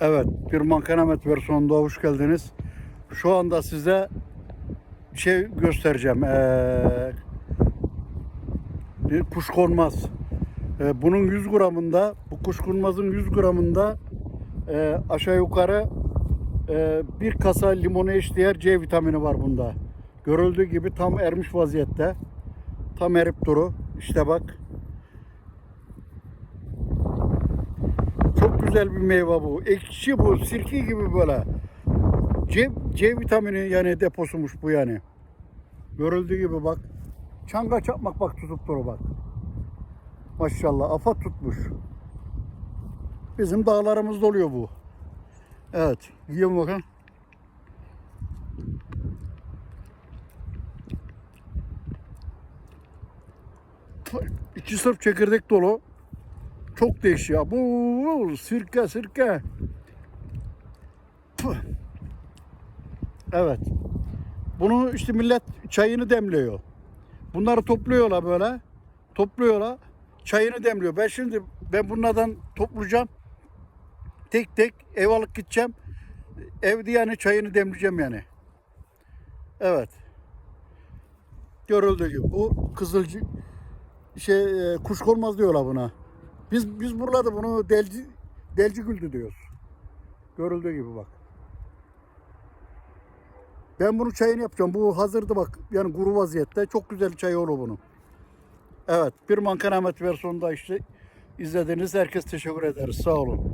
Evet, bir Mankanamet versiyonunda hoş geldiniz. Şu anda size şey göstereceğim. Ee, bir kuşkonmaz. Ee, bunun 100 gramında, bu kuşkonmazın 100 gramında e, aşağı yukarı e, bir kasa limonu eşdeğer C vitamini var bunda. Görüldüğü gibi tam ermiş vaziyette. Tam erip duru. İşte bak. Çok güzel bir meyve bu. Ekşi bu. Sirke gibi böyle. C, C vitamini yani deposumuş bu yani. Görüldüğü gibi bak. Çanga çakmak bak tutup duru bak. Maşallah afat tutmuş. Bizim dağlarımızda oluyor bu. Evet. Yiyin bakın. İçi sırf çekirdek dolu. Çok değişik ya. Bu sirke sirke. Püh. Evet. Bunu işte millet çayını demliyor. Bunları topluyorlar böyle. Topluyorlar. Çayını demliyor. Ben şimdi ben bunlardan toplayacağım. Tek tek ev alıp gideceğim. Evde yani çayını demleyeceğim yani. Evet. Görüldüğü gibi. Bu kızılcı şey e, kuşkonmaz diyorlar buna. Biz biz buralarda bunu delci delci güldü diyoruz. Görüldüğü gibi bak. Ben bunu çayını yapacağım. Bu hazırdı bak. Yani kuru vaziyette. Çok güzel çay olur bunun. Evet. Bir Mankanamet versiyonunda işte izlediğiniz herkes teşekkür ederiz. Sağ olun.